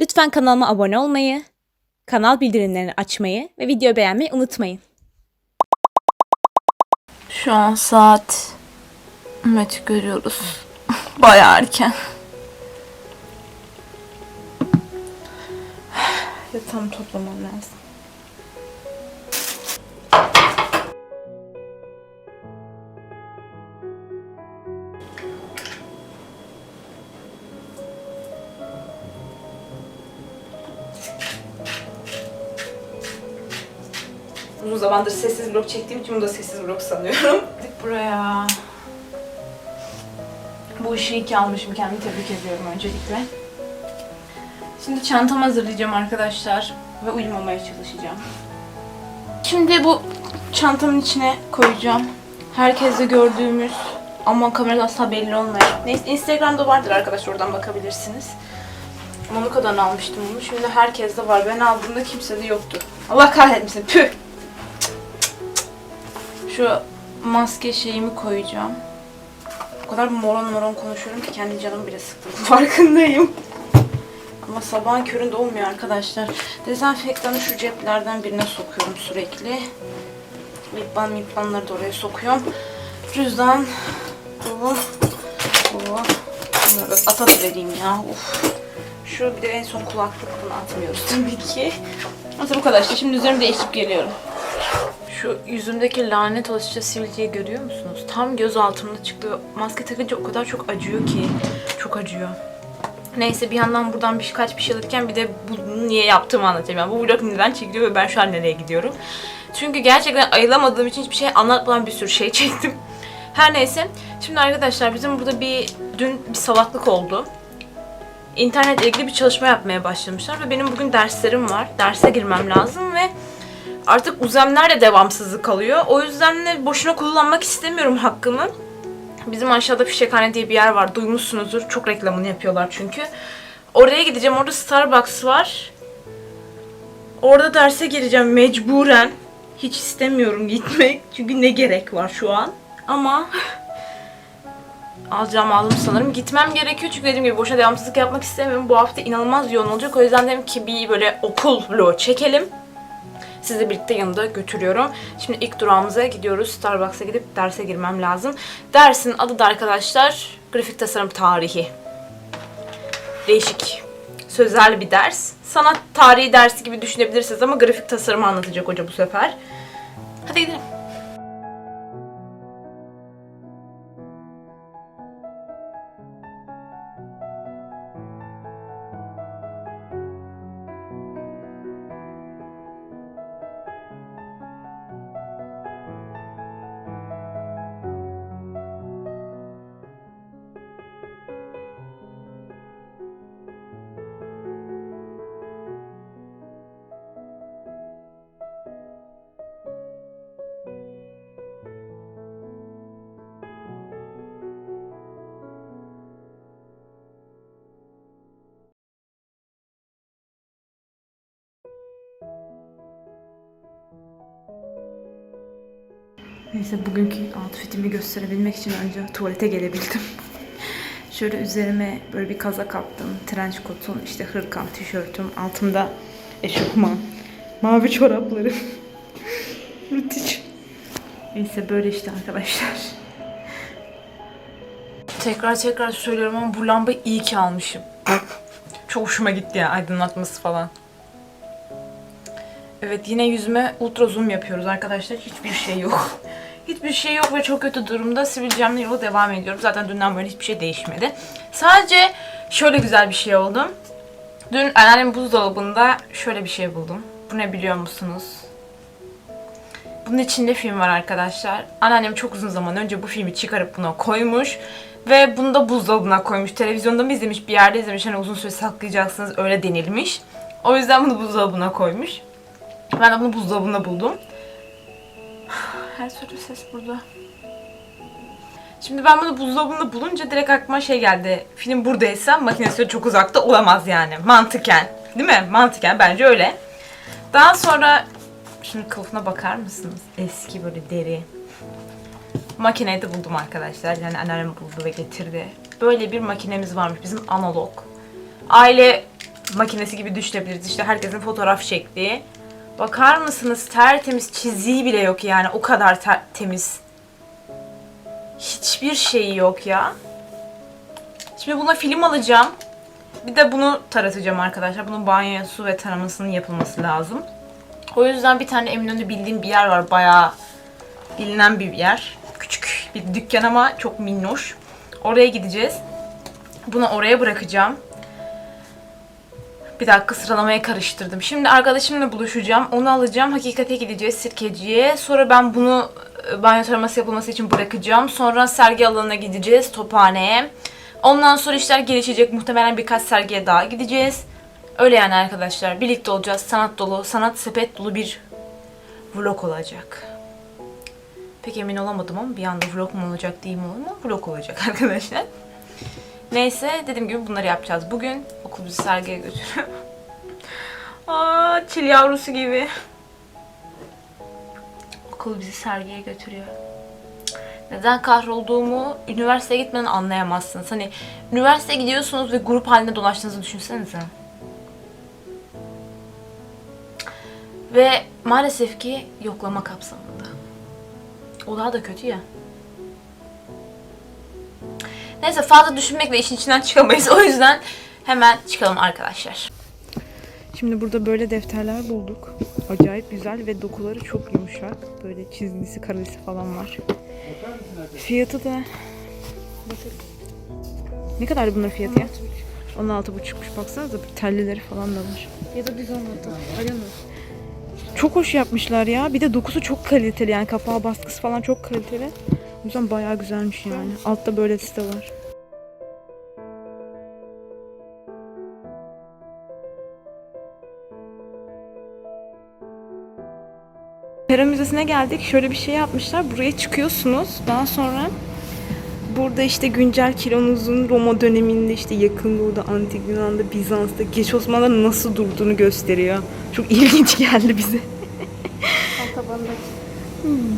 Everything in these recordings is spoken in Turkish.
Lütfen kanalıma abone olmayı, kanal bildirimlerini açmayı ve video beğenmeyi unutmayın. Şu an saat Mehmet'i görüyoruz. Bayağı erken. Yatağımı toplamam lazım. Zamandır sessiz vlog çektiğim için bunu da sessiz vlog sanıyorum. Gittik buraya. Bu işi iyi ki almışım. Kendimi tebrik ediyorum öncelikle. Şimdi çantamı hazırlayacağım arkadaşlar. Ve uyumamaya çalışacağım. Şimdi bu çantamın içine koyacağım. Herkeste gördüğümüz ama kamerada asla belli olmayan. Neyse Instagram'da vardır arkadaşlar oradan bakabilirsiniz. Monaco'dan almıştım bunu. Şimdi herkeste var. Ben aldığımda kimsede yoktu. Allah kahretmesin. Püh. Şu maske şeyimi koyacağım. O kadar moron moron konuşuyorum ki kendi canım bile sıktı. Farkındayım. Ama sabahın köründe olmuyor arkadaşlar. Dezenfektanı şu ceplerden birine sokuyorum sürekli. Lipban mipbanları da oraya sokuyorum. Cüzdan. Bu. Bu. Bunları ata vereyim ya. Uf. Şu bir de en son kulaklık bunu atmıyoruz tabii ki. Neyse bu kadar işte. Şimdi üzerimi değiştirip geliyorum. Şu yüzümdeki lanet olasıca sivilceyi görüyor musunuz? Tam göz altımda çıktı. Maske takınca o kadar çok acıyor ki. Çok acıyor. Neyse bir yandan buradan birkaç bir şey alırken bir de bunu niye yaptığımı anlatacağım. Yani bu vlog neden çekiliyor ve ben şu an nereye gidiyorum. Çünkü gerçekten ayılamadığım için hiçbir şey anlatmadan bir sürü şey çektim. Her neyse. Şimdi arkadaşlar bizim burada bir dün bir salaklık oldu. İnternetle ilgili bir çalışma yapmaya başlamışlar ve benim bugün derslerim var. Derse girmem lazım ve artık uzemler de devamsızlık kalıyor. O yüzden de boşuna kullanmak istemiyorum hakkımı. Bizim aşağıda Fişekhane diye bir yer var. Duymuşsunuzdur. Çok reklamını yapıyorlar çünkü. Oraya gideceğim. Orada Starbucks var. Orada derse gireceğim mecburen. Hiç istemiyorum gitmek. Çünkü ne gerek var şu an. Ama alacağım aldım sanırım. Gitmem gerekiyor çünkü dediğim gibi boşa devamsızlık yapmak istemiyorum. Bu hafta inanılmaz yoğun olacak. O yüzden dedim ki bir böyle okul vlogu çekelim. Sizle birlikte yanımda götürüyorum. Şimdi ilk durağımıza gidiyoruz. Starbucks'a gidip derse girmem lazım. Dersin adı da arkadaşlar grafik tasarım tarihi. Değişik. Sözel bir ders. Sanat tarihi dersi gibi düşünebilirsiniz ama grafik tasarımı anlatacak hoca bu sefer. Hadi gidelim. Neyse bugünkü outfitimi gösterebilmek için önce tuvalete gelebildim. Şöyle üzerime böyle bir kazak attım. Trench coat'um, işte hırkam, tişörtüm, altımda eşofman, mavi çoraplarım. Müthiş. Neyse böyle işte arkadaşlar. Tekrar tekrar söylüyorum ama bu lambayı iyi ki almışım. Çok hoşuma gitti ya aydınlatması falan. Evet yine yüzüme ultra zoom yapıyoruz arkadaşlar. Hiçbir şey yok. Hiçbir şey yok ve çok kötü durumda. Sivilcemle yola devam ediyorum. Zaten dünden böyle hiçbir şey değişmedi. Sadece şöyle güzel bir şey oldu. Dün anneannemin buzdolabında şöyle bir şey buldum. Bu ne biliyor musunuz? Bunun içinde film var arkadaşlar. Anneannem çok uzun zaman önce bu filmi çıkarıp buna koymuş. Ve bunu da buzdolabına koymuş. Televizyonda mı izlemiş, bir yerde izlemiş. Hani uzun süre saklayacaksınız öyle denilmiş. O yüzden bunu buzdolabına koymuş. Ben de bunu buzdolabında buldum. Her türlü ses burada. Şimdi ben bunu buzdolabında bulunca direkt aklıma şey geldi. Film buradaysa makinesi çok uzakta olamaz yani. Mantıken. Değil mi? Mantıken bence öyle. Daha sonra şimdi kılıfına bakar mısınız? Eski böyle deri. Makineyi de buldum arkadaşlar. Yani anneannem buldu ve getirdi. Böyle bir makinemiz varmış bizim analog. Aile makinesi gibi düşünebiliriz. İşte herkesin fotoğraf çektiği. Bakar mısınız tertemiz çiziği bile yok yani o kadar ter- temiz. Hiçbir şeyi yok ya. Şimdi buna film alacağım. Bir de bunu taratacağım arkadaşlar. Bunun banyosu ve taramasının yapılması lazım. O yüzden bir tane Eminönü'nde bildiğim bir yer var. Bayağı bilinen bir yer. Küçük bir dükkan ama çok minnoş. Oraya gideceğiz. Bunu oraya bırakacağım. Bir dakika sıralamayı karıştırdım. Şimdi arkadaşımla buluşacağım. Onu alacağım. Hakikate gideceğiz sirkeciye. Sonra ben bunu e, banyo taraması yapılması için bırakacağım. Sonra sergi alanına gideceğiz. Tophaneye. Ondan sonra işler gelişecek. Muhtemelen birkaç sergiye daha gideceğiz. Öyle yani arkadaşlar. Birlikte olacağız. Sanat dolu, sanat sepet dolu bir vlog olacak. Pek emin olamadım ama bir anda vlog mu olacak değil mi ama vlog olacak arkadaşlar. Neyse dediğim gibi bunları yapacağız. Bugün okul bizi sergiye götürüyor. Aa, çil yavrusu gibi. Okul bizi sergiye götürüyor. Neden kahrolduğumu üniversiteye gitmeden anlayamazsınız. Hani üniversiteye gidiyorsunuz ve grup halinde dolaştığınızı düşünsenize. Ve maalesef ki yoklama kapsamında. O daha da kötü ya. Neyse fazla düşünmek ve işin içinden çıkamayız. O yüzden hemen çıkalım arkadaşlar. Şimdi burada böyle defterler bulduk. Acayip güzel ve dokuları çok yumuşak. Böyle çizgisi, karesi falan var. Fiyatı da... Ne kadar bunların fiyatı ya? 16,5'muş baksanıza tellileri falan da var. Ya da düz anlattım. Alamıyorum. Çok hoş yapmışlar ya. Bir de dokusu çok kaliteli yani kapağı baskısı falan çok kaliteli. O yüzden bayağı güzelmiş yani. Altta böyle site var. Pera Müzesi'ne geldik. Şöyle bir şey yapmışlar. Buraya çıkıyorsunuz. Daha sonra burada işte güncel kilonuzun Roma döneminde işte yakın doğuda, antik Yunan'da, Bizans'ta, geç Osmanlı'da nasıl durduğunu gösteriyor. Çok ilginç geldi bize.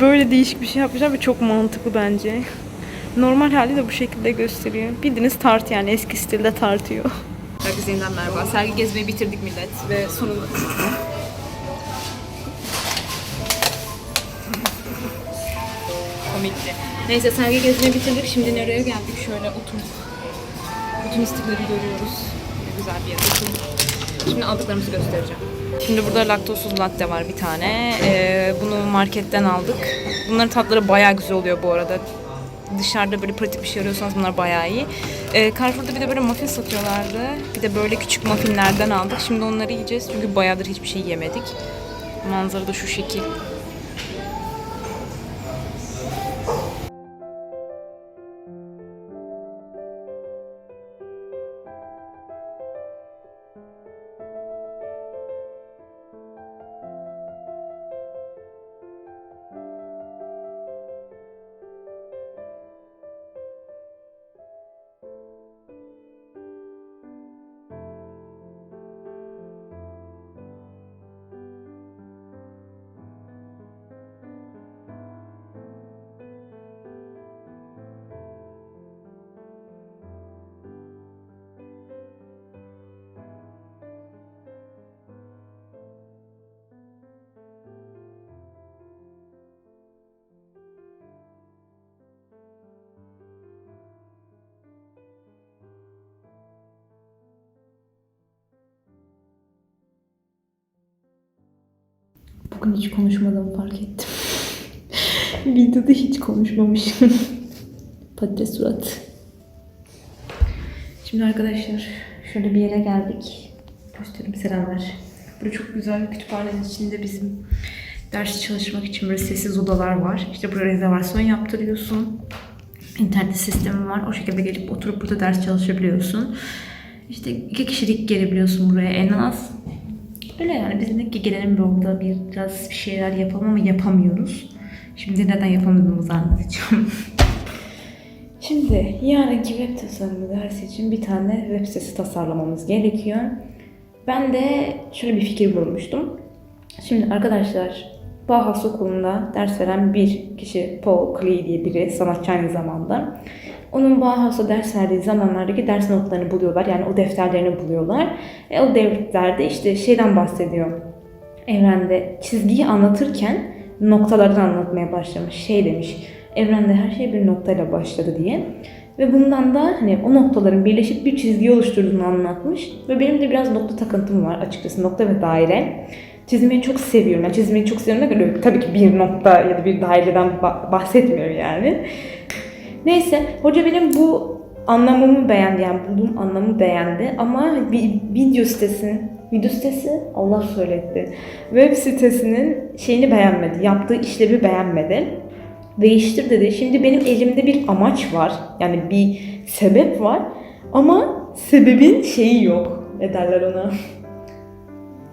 Böyle değişik bir şey yapmışlar ve çok mantıklı bence. Normal hali de bu şekilde gösteriyor. Bildiğiniz tart yani eski stilde tartıyor. Herkese yeniden merhaba. Sergi gezmeyi bitirdik millet ve sonunda... Komikti. Neyse sergi gezmeyi bitirdik. Şimdi nereye geldik? Şöyle otur. Bütün istikleri görüyoruz. Ne güzel bir yer. Şimdi aldıklarımızı göstereceğim. Şimdi burada laktozsuz latte var bir tane. Ee, bunu marketten aldık. Bunların tatları bayağı güzel oluyor bu arada. Dışarıda böyle pratik bir şey arıyorsanız bunlar bayağı iyi. Ee, Carrefour'da bir de böyle muffin satıyorlardı. Bir de böyle küçük muffinlerden aldık. Şimdi onları yiyeceğiz çünkü bayağıdır hiçbir şey yemedik. Manzara da şu şekil. Bugün hiç konuşmadığımı fark ettim. Videoda hiç konuşmamışım. Patates surat. Şimdi arkadaşlar şöyle bir yere geldik. Göstereyim selamlar. Burada çok güzel bir kütüphanenin içinde bizim ders çalışmak için böyle sessiz odalar var. İşte buraya rezervasyon yaptırıyorsun. İnternet sistemi var. O şekilde gelip oturup burada ders çalışabiliyorsun. İşte iki kişilik gelebiliyorsun buraya en az. Öyle yani biz dedik ki gelelim bir orada biraz bir şeyler yapalım ama yapamıyoruz. Şimdi neden yapamadığımızı anlatacağım. Şimdi yarınki web tasarımı dersi için bir tane web sitesi tasarlamamız gerekiyor. Ben de şöyle bir fikir bulmuştum. Şimdi arkadaşlar Bauhaus okulunda ders veren bir kişi Paul Klee diye biri sanatçı aynı zamanda. Onun Bauhaus'a ders verdiği zamanlardaki ders notlarını buluyorlar. Yani o defterlerini buluyorlar. E, o defterlerde işte şeyden bahsediyor. Evrende çizgiyi anlatırken noktalardan anlatmaya başlamış. Şey demiş, evrende her şey bir noktayla başladı diye. Ve bundan da hani o noktaların birleşip bir çizgi oluşturduğunu anlatmış. Ve benim de biraz nokta takıntım var açıkçası. Nokta ve daire. Çizmeyi çok seviyorum. Yani çizmeyi çok seviyorum. öyle Tabii ki bir nokta ya da bir daireden ba- bahsetmiyor yani. Neyse hoca benim bu anlamımı beğendi yani bulduğum anlamı beğendi ama bir video sitesinin video sitesi Allah söyletti. Web sitesinin şeyini beğenmedi. Yaptığı işlevi beğenmedi. Değiştir dedi. Şimdi benim elimde bir amaç var. Yani bir sebep var. Ama sebebin şeyi yok. Ne derler ona?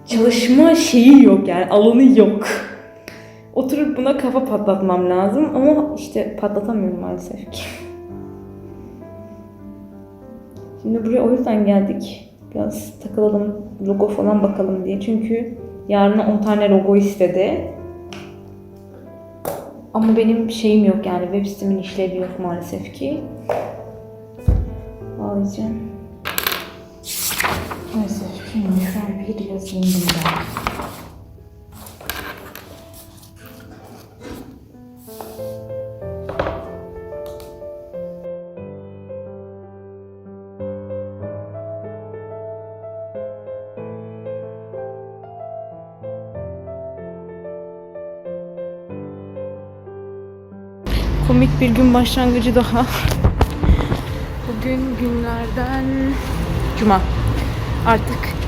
Çalışma şeyi yok yani alanı yok. Oturup buna kafa patlatmam lazım ama işte patlatamıyorum maalesef ki. Şimdi buraya o yüzden geldik. Biraz takılalım, logo falan bakalım diye. Çünkü yarına 10 tane logo istedi. Ama benim şeyim yok yani web sitemin işlevi yok maalesef ki. Bağlayacağım. Neyse şimdi an bir yazayım bundan. Komik bir gün başlangıcı daha. Bugün günlerden Cuma. Artık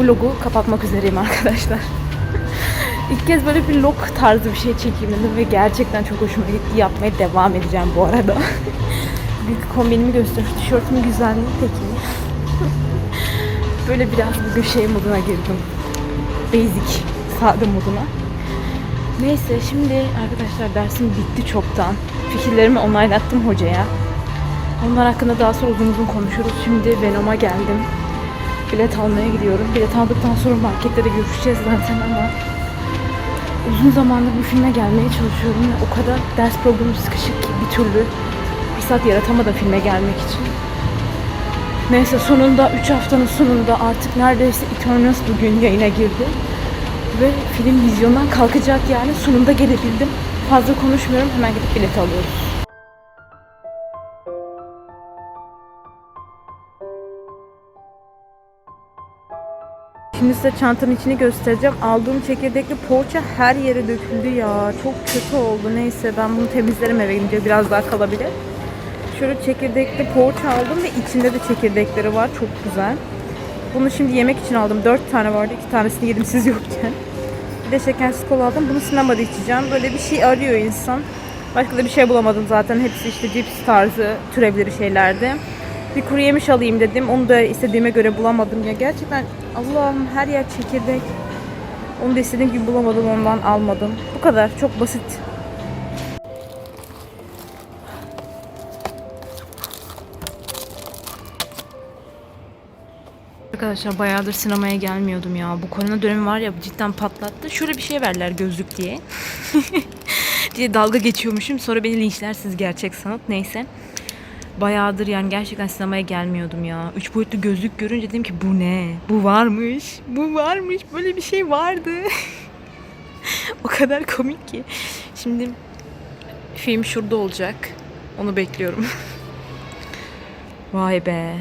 vlogu kapatmak üzereyim arkadaşlar. İlk kez böyle bir vlog tarzı bir şey çekeyim dedim ve gerçekten çok hoşuma gitti. Yapmaya devam edeceğim bu arada. bir kombinimi göster. Tişörtümün güzelliği peki. böyle biraz bugün şey moduna girdim. Basic, sade moduna. Neyse şimdi arkadaşlar dersim bitti çoktan. Fikirlerimi onaylattım hocaya. Onlar hakkında daha sonra uzun uzun konuşuruz. Şimdi Venom'a geldim. Bilet almaya gidiyorum. Bilet aldıktan sonra markette de görüşeceğiz zaten ama uzun zamandır bu filme gelmeye çalışıyorum ve o kadar ders programı sıkışık ki bir türlü fırsat yaratamadım filme gelmek için. Neyse sonunda 3 haftanın sonunda artık neredeyse Eternals bugün yayına girdi. Ve film vizyondan kalkacak yani sonunda gelebildim. Fazla konuşmuyorum hemen gidip bilet alıyoruz. Şimdi size çantanın içini göstereceğim. Aldığım çekirdekli poğaça her yere döküldü ya. Çok kötü oldu. Neyse ben bunu temizlerim eve gidince biraz daha kalabilir. Şöyle çekirdekli poğaça aldım ve içinde de çekirdekleri var. Çok güzel. Bunu şimdi yemek için aldım. 4 tane vardı. 2 tanesini yedim siz yokken. Bir de şekersiz kola aldım. Bunu sinemada içeceğim. Böyle bir şey arıyor insan. Başka da bir şey bulamadım zaten. Hepsi işte cips tarzı türevleri şeylerdi. Bir kuru yemiş alayım dedim. Onu da istediğime göre bulamadım ya. Gerçekten Allah'ım her yer çekirdek. Onu da istediğim gibi bulamadım ondan almadım. Bu kadar. Çok basit. Arkadaşlar bayağıdır sinemaya gelmiyordum ya. Bu korona dönemi var ya cidden patlattı. Şöyle bir şey verler gözlük diye. diye dalga geçiyormuşum. Sonra beni linçlersiniz gerçek sanat. Neyse. Bayağıdır yani gerçekten sinemaya gelmiyordum ya. Üç boyutlu gözlük görünce dedim ki bu ne? Bu varmış. Bu varmış. Böyle bir şey vardı. o kadar komik ki. Şimdi film şurada olacak. Onu bekliyorum. Vay be.